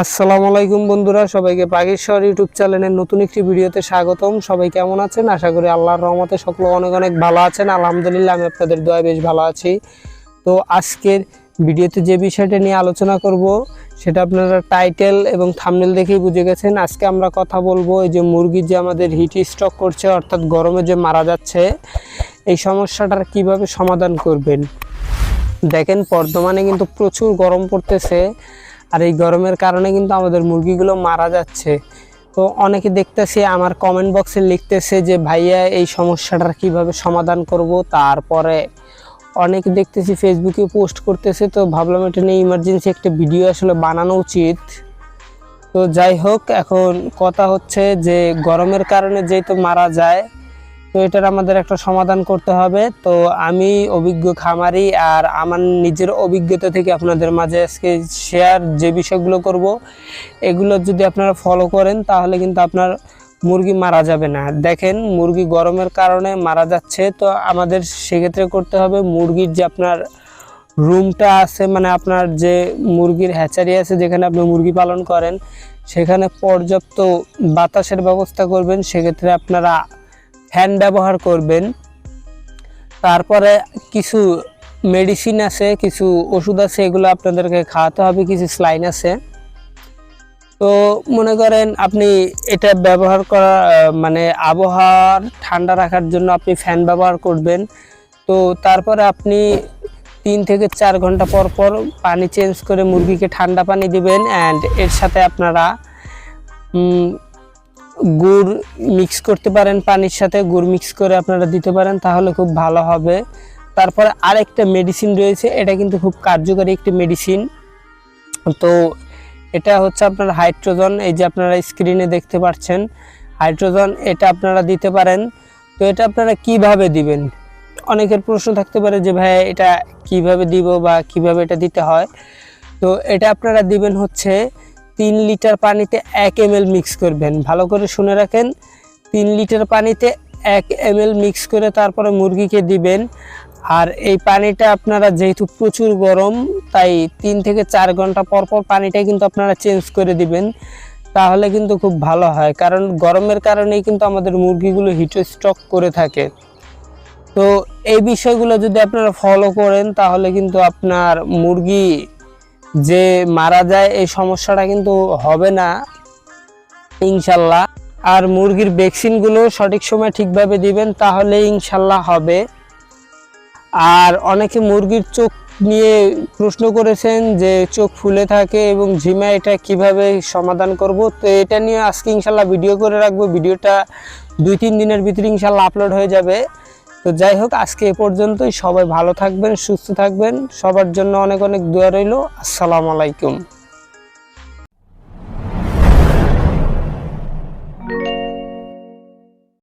আসসালামু আলাইকুম বন্ধুরা, সবাইকে বাগেশ্বর ইউটিউব চ্যানেলের নতুন একটি ভিডিওতে স্বাগতম। সবাই কেমন আছেন? আশা করি আল্লাহর রহমতে সকলে অনেক অনেক ভালো আছেন। আলহামদুলিল্লাহ, আমি আপনাদের দয়া বেশ ভালো আছি। তো আজকের ভিডিওতে যে বিষয়টা নিয়ে আলোচনা করব, সেটা আপনারা টাইটেল এবং থামনেল দেখেই বুঝে গেছেন। আজকে আমরা কথা বলব, এই যে মুরগি যে আমাদের হিট স্ট্রোক করছে, অর্থাৎ গরমে যে মারা যাচ্ছে, এই সমস্যাটার কীভাবে সমাধান করবেন? দেখেন, বর্তমানে কিন্তু প্রচুর গরম পড়তেছে। আর এই গরমের কারণে কিন্তু আমাদের মুরগিগুলো মারা যাচ্ছে। তো অনেকে দেখতেছি, আমার কমেন্ট বক্সে লিখতেছে যে, ভাইয়া, এই সমস্যাটার কীভাবে সমাধান করব? তারপরে অনেকে দেখতেছি ফেসবুকে পোস্ট করতেছে। তো ভাবলাম, এটা নিয়ে ইমার্জেন্সি একটা ভিডিও আসলে বানানো উচিত। তো যাই হোক, এখন কথা হচ্ছে যে, গরমের কারণে যেহেতু মারা যায় তো এটার আমাদের একটা সমাধান করতে হবে। তো আমি অভিজ্ঞ খামারি আর আমার নিজের অভিজ্ঞতা থেকে আপনাদের মাঝে আজকে শেয়ার যে বিষয়গুলো করব, এগুলো যদি আপনারা ফলো করেন তাহলে কিন্তু আপনার মুরগি মারা যাবে না। দেখেন, মুরগি গরমের কারণে মারা যাচ্ছে, তো আমাদের সেক্ষেত্রে করতে হবে মুরগির যে আপনার রুমটা আছে মানে আপনার যে মুরগির হ্যাচারি আছে, যেখানে আপনি মুরগি পালন করেন, সেখানে পর্যাপ্ত বাতাসের ব্যবস্থা করবেন, সেক্ষেত্রে আপনারা ফ্যান ব্যবহার করবেন। তারপরে কিছু মেডিসিন আছে, কিছু ওষুধ আছে, এগুলো আপনাদেরকে খাওয়াতে হবে, কিছু স্লাইন আছে। তো মনে করেন আপনি এটা ব্যবহার করা মানে আবহাওয়ার ঠান্ডা রাখার জন্য আপনি ফ্যান ব্যবহার করবেন। তো তারপরে আপনি তিন থেকে চার ঘণ্টা পর পর পানি চেঞ্জ করে মুরগিকে ঠান্ডা পানি দিবেন অ্যান্ড এর সাথে আপনারা গুড় মিক্স করতে পারেন, পানির সাথে গুড় মিক্স করে আপনারা দিতে পারেন, তাহলে খুব ভালো হবে। তারপরে আরেকটা মেডিসিন রয়েছে, এটা কিন্তু খুব কার্যকরী একটি মেডিসিন তো এটা হচ্ছে আপনার হাইড্রোজন এই যে আপনারা স্ক্রিনে দেখতে পাচ্ছেন হাইড্রোজন এটা আপনারা দিতে পারেন। তো এটা আপনারা কীভাবে দিবেন? অনেকের প্রশ্ন থাকতে পারে যে ভাই এটা কীভাবে দিব বা কীভাবে এটা দিতে হয়? তো এটা আপনারা দিবেন হচ্ছে তিন লিটার পানিতে এক এম মিক্স করবেন। ভালো করে শুনে রাখেন, তিন লিটার পানিতে এক এম মিক্স করে তারপরে মুরগিকে দিবেন। আর এই পানিটা আপনারা যেহেতু প্রচুর গরম, তাই তিন থেকে চার ঘণ্টা পর পর পানিটা কিন্তু আপনারা চেঞ্জ করে দিবেন। তাহলে কিন্তু খুব ভালো হয়, কারণ গরমের কারণেই কিন্তু আমাদের মুরগিগুলো হিট স্ট্রক করে থাকে। তো এই বিষয়গুলো যদি আপনারা ফলো করেন, তাহলে কিন্তু আপনার মুরগি যে মারা যায় এই সমস্যাটা কিন্তু হবে না, ইনশাল্লাহ। আর মুরগির ভ্যাকসিনগুলো সঠিক সময় ঠিকভাবে দিবেন তাহলে ইনশাল্লাহ হবে। আর অনেকে মুরগির চোখ নিয়ে প্রশ্ন করেছেন যে চোখ ফুলে থাকে এবং ঝিমা এটা কীভাবে সমাধান করব। তো এটা নিয়ে আজকে ইনশাল্লাহ ভিডিও করে রাখব। ভিডিওটা দুই তিন দিনের ভিতরে ইনশাল্লাহ আপলোড হয়ে যাবে। তো যাই হোক, আজকে এ পর্যন্তই। সবাই ভালো থাকবেন, সুস্থ থাকবেন। সবার জন্য অনেক অনেক দোয়া রইল। আসসালামু আলাইকুম।